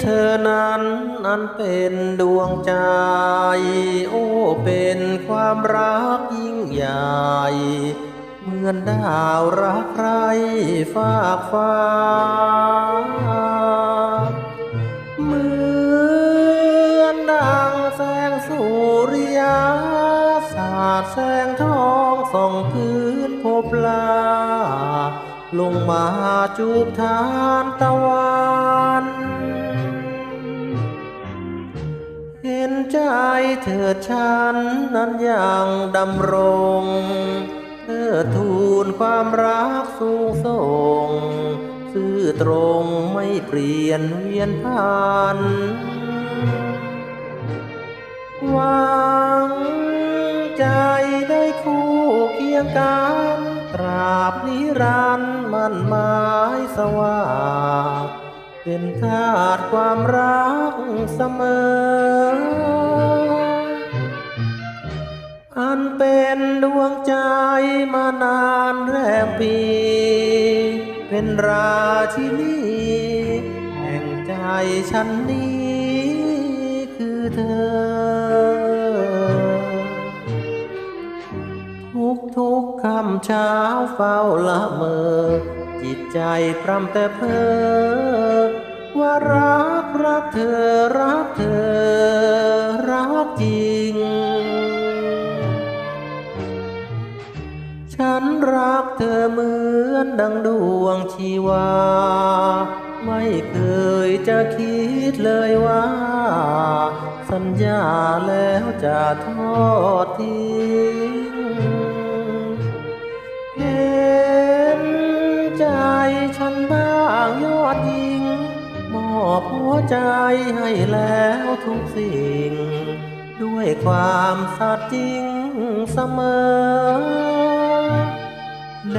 เธอนั้นอันเป็นดวงใจ โอ้เป็นความรักยิ่งใหญ่ เหมือนดาวรักใครฝากฟ้า เหมือนดังแสงสุริยา สาดแสงทองส่องพื้นพบลาลงมาจูบทานตะวัน เห็นใจเธอฉันนั้นยังดำรง เธอทูลความรักสูงส่ง ซื่อตรงไม่เปลี่ยนเวียนผ่านหวังใจได้คู่เคียงกันตราบนิรันดร์มันหมายสว่าง เป็นทาสความรักเสมอ อันเป็นดวงใจมานานแรมปี เป็นราชินีแห่งใจฉันนี้คือเธอ ทุกทุกคำเช้าเฝ้าละเมอจิตใจพร่ำแต่เพ้อ ว่ารักรักเธอรักเธอรักจริง ฉันรักเธอเหมือนดังดวงชีวา ไม่เคยจะคิดเลยว่า สัญญาแล้วจะทอดทิ้งเห็นใจฉันบ้างยอดยิ อบหัวใจให้แล้วทุกสิ่ง ด้วยความสัตย์จริงเสมอแ